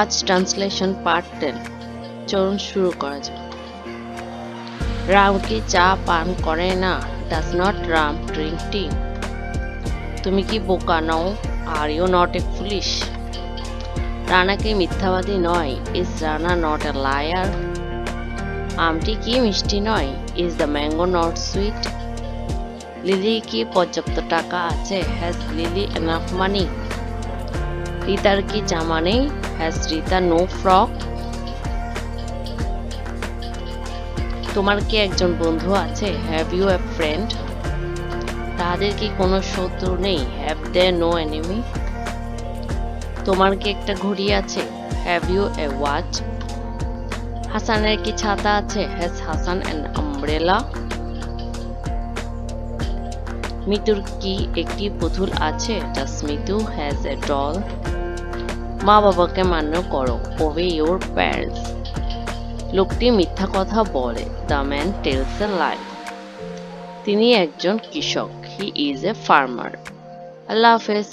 আজ translation part ten. চলুন শুরু করা যাক। রাম কি চা পান করে না? Does not Ram drink tea তুমি কি বোকা নও? Are you not a foolish Rana কি মিথ্যাবাদী নয়? Is Rana not a liar আমটি কি মিষ্টি নয়? Is the mango not sweet Lily কি পর্যাপ্ত টাকা আছে? হ্যাজ লিলি এনাফ মানি রিতার কি জামা নেই? হ্যাজ রিতা নো ফ্রক তোমার কি একজন বন্ধু আছে? হ্যাভ ইউ এ ফ্রেন্ড তাদের কি কোনো শত্রু নেই? হ্যাভ দে নো এনিমি তোমার কি একটা ঘড়ি আছে? হ্যাভ ইউ এ ওয়াচ হাসানের কি ছাতা আছে? হ্যাজ হাসান অ্যান আমব্রেলা মিতুর কি একটি পুতুল আছে? Does Mitu has a doll মা বাবাকে মান্য করো ওবে ইউর প্যারেন্টস লোকটি মিথ্যা কথা বলে the man tells a life তিনি একজন কৃষক হি ইজ এ ফার্মার আল্লাহ হাফেজ।